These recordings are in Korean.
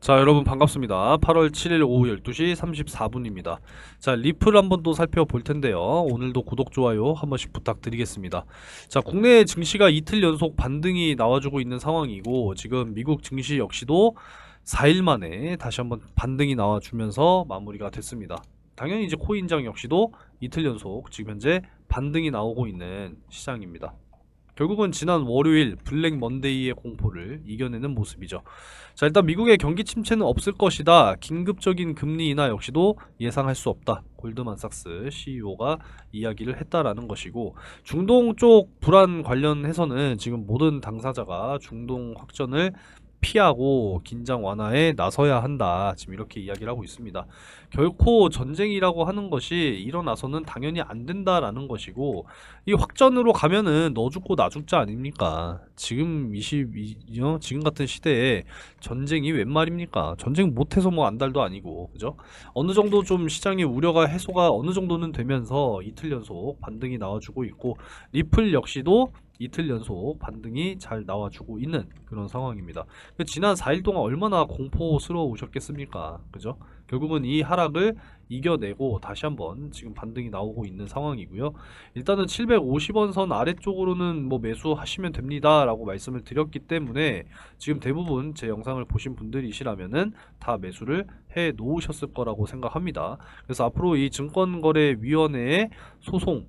자 여러분 반갑습니다. 8월 7일 오후 12시 34분입니다. 자 리플 한번 또 살펴볼 텐데요. 오늘도 구독 좋아요 한 번씩 부탁드리겠습니다. 자 국내 증시가 이틀 연속 반등이 나와주고 있는 상황이고 지금 미국 증시 역시도 4일 만에 다시 한번 반등이 나와주면서 마무리가 됐습니다. 당연히 이제 코인장 역시도 이틀 연속 지금 현재 반등이 나오고 있는 시장입니다 결국은 지난 월요일 블랙 먼데이의 공포를 이겨내는 모습이죠. 자, 일단 미국의 경기 침체는 없을 것이다. 긴급적인 금리 인하 역시도 예상할 수 없다. 골드만삭스 CEO가 이야기를 했다라는 것이고 중동 쪽 불안 관련해서는 지금 모든 당사자가 중동 확전을 피하고 긴장 완화에 나서야 한다. 지금 이렇게 이야기를 하고 있습니다. 결코 전쟁이라고 하는 것이 일어나서는 당연히 안 된다라는 것이고 이 확전으로 가면은 너 죽고 나 죽자 아닙니까? 지금 22, 어? 지금 같은 시대에 전쟁이 웬 말입니까? 전쟁 못해서 뭐 안달도 아니고 그죠? 어느 정도 좀 시장의 우려가 해소가 어느 정도는 되면서 이틀 연속 반등이 나와주고 있고 리플 역시도 이틀 연속 반등이 잘 나와주고 있는 그런 상황입니다. 그 지난 4일 동안 얼마나 공포스러우셨겠습니까? 그죠? 결국은 이 하락을 이겨내고 다시 한번 지금 반등이 나오고 있는 상황이고요. 일단은 750원 선 아래쪽으로는 뭐 매수하시면 됩니다 라고 말씀을 드렸기 때문에 지금 대부분 제 영상을 보신 분들이시라면은 다 매수를 해 놓으셨을 거라고 생각합니다. 그래서 앞으로 이 증권거래위원회의 소송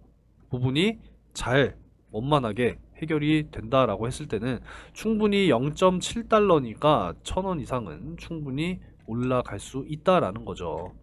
부분이 잘 원만하게 해결이 된다라고 했을 때는 충분히 0.7달러니까 1000원 이상은 충분히 올라갈 수 있다라는 거죠.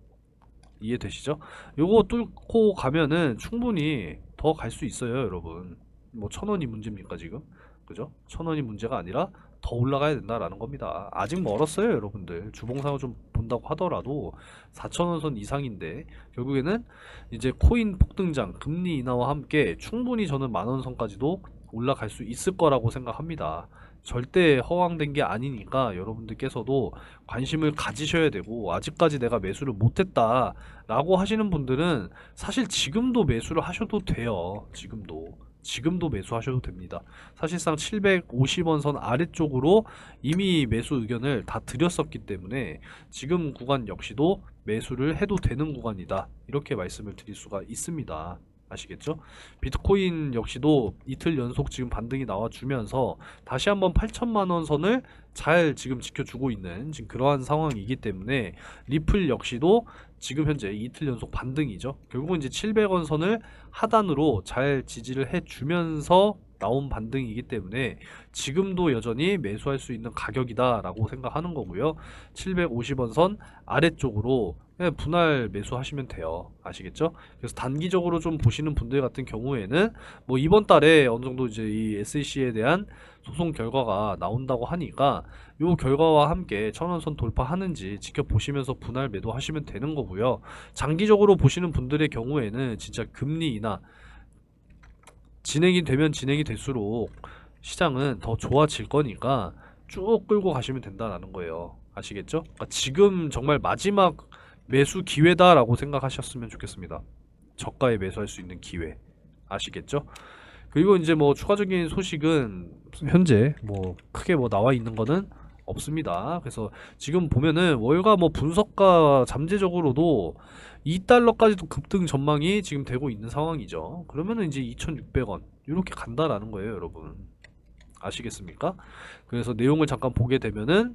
이해되시죠? 요거 뚫고 가면은 충분히 더 갈 수 있어요, 여러분. 뭐 1000원이 문제입니까, 지금? 그죠? 1000원이 문제가 아니라 더 올라가야 된다라는 겁니다. 아직 멀었어요, 여러분들. 주봉상을 좀 본다고 하더라도 4,000원 선 이상인데 결국에는 이제 코인 폭등장, 금리 인하와 함께 충분히 저는 만원 선까지도 올라갈 수 있을 거라고 생각합니다. 절대 허황된 게 아니니까 여러분들께서도 관심을 가지셔야 되고 아직까지 내가 매수를 못했다 라고 하시는 분들은 사실 지금도 매수를 하셔도 돼요. 지금도. 지금도 매수하셔도 됩니다. 사실상 750원 선 아래쪽으로 이미 매수 의견을 다 드렸었기 때문에 지금 구간 역시도 매수를 해도 되는 구간이다. 이렇게 말씀을 드릴 수가 있습니다. 아시겠죠? 비트코인 역시도 이틀 연속 지금 반등이 나와주면서 다시 한번 8천만 원 선을 잘 지금 지켜주고 있는 지금 그러한 상황이기 때문에 리플 역시도 지금 현재 이틀 연속 반등이죠. 결국은 이제 700원 선을 하단으로 잘 지지를 해주면서 나온 반등이기 때문에 지금도 여전히 매수할 수 있는 가격이다라고 생각하는 거고요. 750원 선 아래쪽으로 분할 매수하시면 돼요. 아시겠죠? 그래서 단기적으로 좀 보시는 분들 같은 경우에는 뭐 이번 달에 어느 정도 이제 이 SEC에 대한 소송 결과가 나온다고 하니까 요 결과와 함께 천원선 돌파하는지 지켜보시면서 분할 매도하시면 되는 거고요. 장기적으로 보시는 분들의 경우에는 진짜 금리 인하 진행이 되면 진행이 될수록 시장은 더 좋아질 거니까 쭉 끌고 가시면 된다라는 거예요. 아시겠죠? 그러니까 지금 정말 마지막 매수 기회다라고 생각하셨으면 좋겠습니다. 저가에 매수할 수 있는 기회. 아시겠죠? 그리고 이제 뭐 추가적인 소식은 현재 뭐 크게 뭐 나와 있는 거는 없습니다. 그래서 지금 보면은 월가 뭐 분석가 잠재적으로도 2달러까지도 급등 전망이 지금 되고 있는 상황이죠. 그러면은 이제 2,600원 이렇게 간다라는 거예요, 여러분. 아시겠습니까? 그래서 내용을 잠깐 보게 되면은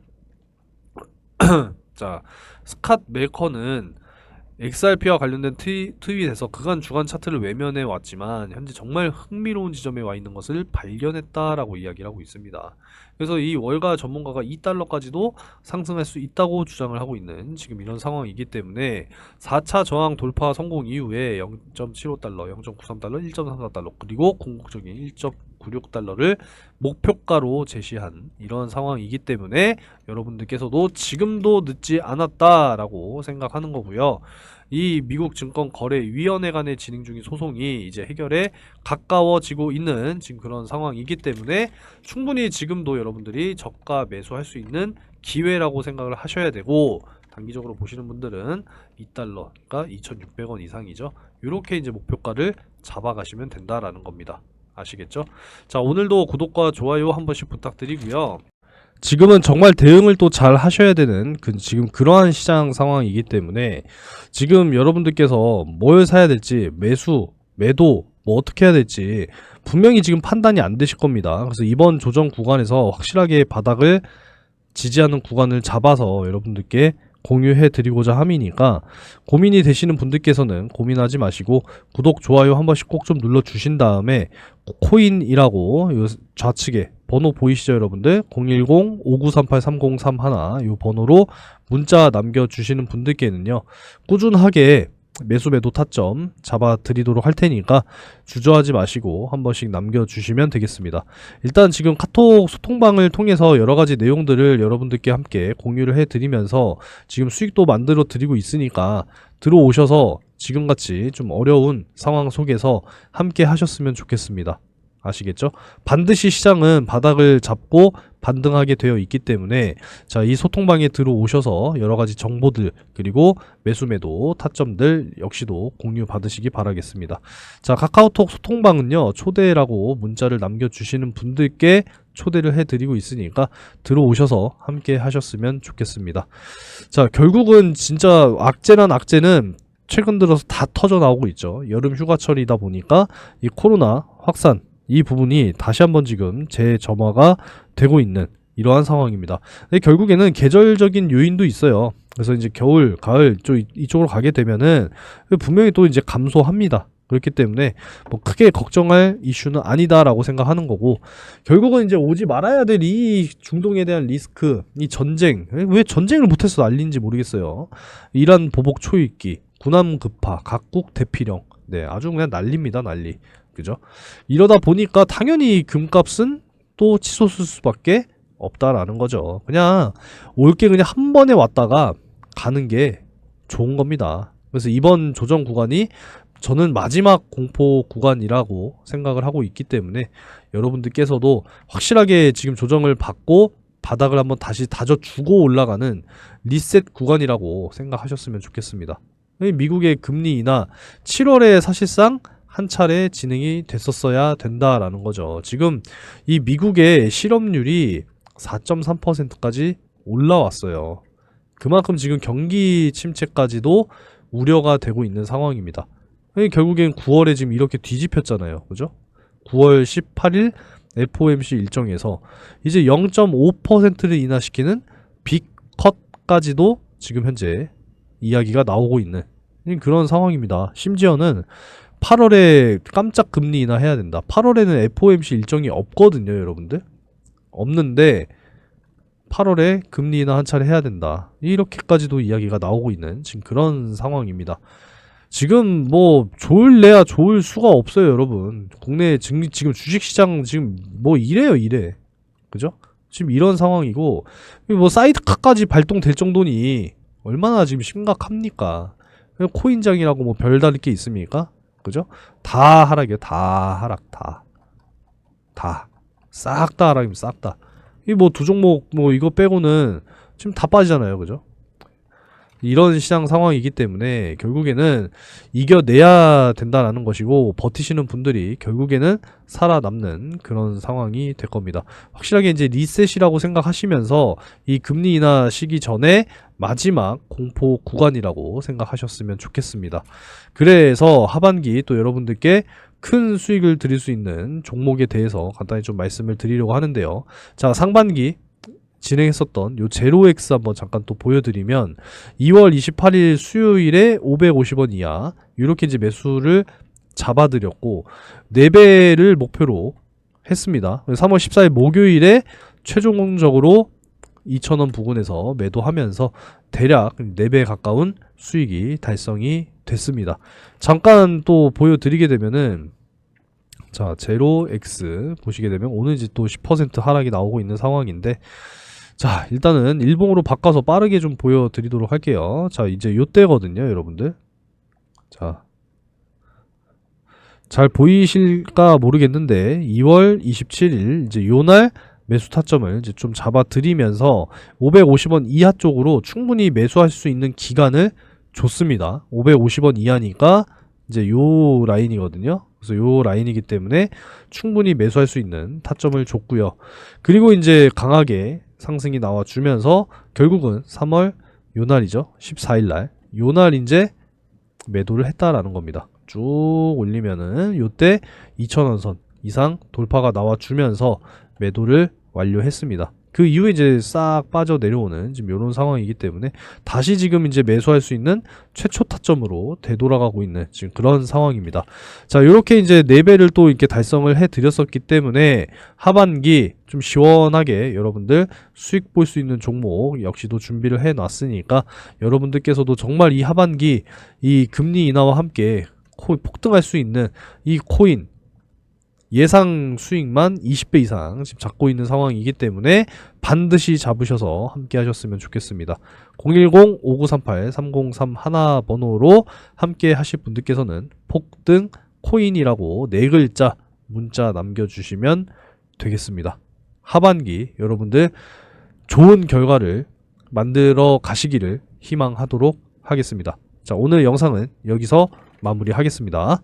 자, 스캇 멜커는 XRP와 관련된 트위, 트윗에서 그간 주간 차트를 외면해 왔지만 현재 정말 흥미로운 지점에 와 있는 것을 발견했다라고 이야기를 하고 있습니다. 그래서 이 월가 전문가가 2달러까지도 상승할 수 있다고 주장을 하고 있는 지금 이런 상황이기 때문에 4차 저항 돌파 성공 이후에 0.75달러, 0.93달러, 1.34달러 그리고 궁극적인 1.96달러를 목표가로 제시한 이런 상황이기 때문에 여러분들께서도 지금도 늦지 않았다라고 생각하는 거고요. 이 미국 증권 거래 위원회 간의 진행 중인 소송이 이제 해결에 가까워지고 있는 지금 그런 상황이기 때문에 충분히 지금도 여러분들이 저가 매수할 수 있는 기회라고 생각을 하셔야 되고 단기적으로 보시는 분들은 2달러, 그러니까 2,600원 이상이죠. 이렇게 이제 목표가를 잡아가시면 된다라는 겁니다. 아시겠죠? 자, 오늘도 구독과 좋아요 한 번씩 부탁드리고요. 지금은 정말 대응을 또 잘 하셔야 되는 그 지금 그러한 시장 상황이기 때문에 지금 여러분들께서 뭘 사야 될지 매수, 매도 뭐 어떻게 해야 될지 분명히 지금 판단이 안 되실 겁니다. 그래서 이번 조정 구간에서 확실하게 바닥을 지지하는 구간을 잡아서 여러분들께 공유해 드리고자 함이니까 고민이 되시는 분들께서는 고민하지 마시고 구독, 좋아요 한 번씩 꼭 좀 눌러 주신 다음에 코인이라고 요 좌측에 번호 보이시죠 여러분들? 010-5938-3031요 번호로 문자 남겨주시는 분들께는요 꾸준하게 매수 매도 타점 잡아 드리도록 할 테니까 주저하지 마시고 한 번씩 남겨주시면 되겠습니다. 일단 지금 카톡 소통방을 통해서 여러 가지 내용들을 여러분들께 함께 공유를 해드리면서 지금 수익도 만들어 드리고 있으니까 들어오셔서 지금같이 좀 어려운 상황 속에서 함께 하셨으면 좋겠습니다. 아시겠죠? 반드시 시장은 바닥을 잡고 반등하게 되어 있기 때문에 자, 이 소통방에 들어오셔서 여러 가지 정보들 그리고 매수 매도 타점들 역시도 공유 받으시기 바라겠습니다. 자, 카카오톡 소통방은요. 초대라고 문자를 남겨 주시는 분들께 초대를 해 드리고 있으니까 들어오셔서 함께 하셨으면 좋겠습니다. 자, 결국은 진짜 악재란 악재는 최근 들어서 다 터져 나오고 있죠. 여름 휴가철이다 보니까 이 코로나 확산 이 부분이 다시 한번 지금 재점화가 되고 있는 이러한 상황입니다. 결국에는 계절적인 요인도 있어요. 그래서 이제 겨울, 가을 쪽 이쪽으로 가게 되면은 분명히 또 이제 감소합니다. 그렇기 때문에 뭐 크게 걱정할 이슈는 아니다라고 생각하는 거고 결국은 이제 오지 말아야 될 이 중동에 대한 리스크, 이 전쟁 왜 전쟁을 못해서 난리인지 모르겠어요. 이란 보복 초입기, 군함 급파, 각국 대피령, 네 아주 그냥 난리입니다 난리. 그죠? 이러다 보니까 당연히 금값은 또 치솟을 수밖에 없다라는 거죠. 그냥 올게 그냥 한 번에 왔다가 가는 게 좋은 겁니다. 그래서 이번 조정 구간이 저는 마지막 공포 구간이라고 생각을 하고 있기 때문에 여러분들께서도 확실하게 지금 조정을 받고 바닥을 한번 다시 다져주고 올라가는 리셋 구간이라고 생각하셨으면 좋겠습니다. 미국의 금리 인하 7월에 사실상 한 차례 진행이 됐었어야 된다라는 거죠. 지금 이 미국의 실업률이 4.3%까지 올라왔어요. 그만큼 지금 경기 침체까지도 우려가 되고 있는 상황입니다. 결국엔 9월에 지금 이렇게 뒤집혔잖아요. 그죠? 9월 18일 FOMC 일정에서 이제 0.5%를 인하시키는 빅컷까지도 지금 현재 이야기가 나오고 있는 그런 상황입니다. 심지어는 8월에 깜짝 금리 인하 해야 된다. 8월에는 FOMC 일정이 없거든요, 여러분들. 없는데 8월에 금리 인하 한 차례 해야 된다. 이렇게까지도 이야기가 나오고 있는 지금 그런 상황입니다. 지금 뭐 좋을래야 좋을 수가 없어요, 여러분. 국내 증 지금 주식시장 지금 뭐 이래요, 이래. 그죠? 지금 이런 상황이고 뭐 사이드카까지 발동될 정도니 얼마나 지금 심각합니까? 코인장이라고 뭐 별다를 게 있습니까? 그죠? 다 하락이에요. 다 하락 다. 다. 싹 다 하락입니다. 싹 다. 이 뭐 두 종목 뭐 이거 빼고는 지금 다 빠지잖아요. 그죠? 이런 시장 상황이기 때문에 결국에는 이겨내야 된다라는 것이고 버티시는 분들이 결국에는 살아남는 그런 상황이 될 겁니다. 확실하게 이제 리셋이라고 생각하시면서 이 금리 인하 시기 전에 마지막 공포 구간이라고 생각하셨으면 좋겠습니다. 그래서 하반기 또 여러분들께 큰 수익을 드릴 수 있는 종목에 대해서 간단히 좀 말씀을 드리려고 하는데요. 자, 상반기 진행했었던 요 제로엑스 한번 잠깐 또 보여드리면 2월 28일 수요일에 550원 이하 이제 매수를 잡아드렸고 4배를 목표로 했습니다. 3월 14일 목요일에 최종적으로 2,000원 부근에서 매도하면서 대략 4배 가까운 수익이 달성이 됐습니다. 잠깐 또 보여드리게 되면은 자 제로 X 보시게 되면 오늘 이제 또10% 하락이 나오고 있는 상황인데 자 일단은 일봉으로 바꿔서 빠르게 좀 보여드리도록 할게요. 자 이제 요때거든요 여러분들. 자. 잘 보이실까 모르겠는데 2월 27일 이제 요날 매수 타점을 이제 좀 잡아 드리면서 550원 이하 쪽으로 충분히 매수할 수 있는 기간을 줬습니다. 550원 이하니까 이제 요 라인이거든요. 그래서 요 라인이기 때문에 충분히 매수할 수 있는 타점을 줬고요. 그리고 이제 강하게 상승이 나와주면서 결국은 3월 요 날이죠. 14일 날 요 날 이제 매도를 했다라는 겁니다. 쭉 올리면은 요때 2,000원 선 이상 돌파가 나와주면서 매도를 완료했습니다. 그 이후에 이제 싹 빠져 내려오는 지금 이런 상황이기 때문에 다시 지금 이제 매수할 수 있는 최초 타점으로 되돌아가고 있는 지금 그런 상황입니다. 자, 이렇게 이제 4배를 또 이렇게 달성을 해 드렸었기 때문에 하반기 좀 시원하게 여러분들 수익 볼 수 있는 종목 역시도 준비를 해 놨으니까 여러분들께서도 정말 이 하반기 이 금리 인하와 함께 코 폭등할 수 있는 이 코인 예상 수익만 20배 이상 지금 잡고 있는 상황이기 때문에 반드시 잡으셔서 함께 하셨으면 좋겠습니다. 010-5938-3031 번호로 함께 하실 분들께서는 폭등 코인이라고 네 글자 문자 남겨주시면 되겠습니다. 하반기 여러분들 좋은 결과를 만들어 가시기를 희망하도록 하겠습니다. 자, 오늘 영상은 여기서 마무리하겠습니다.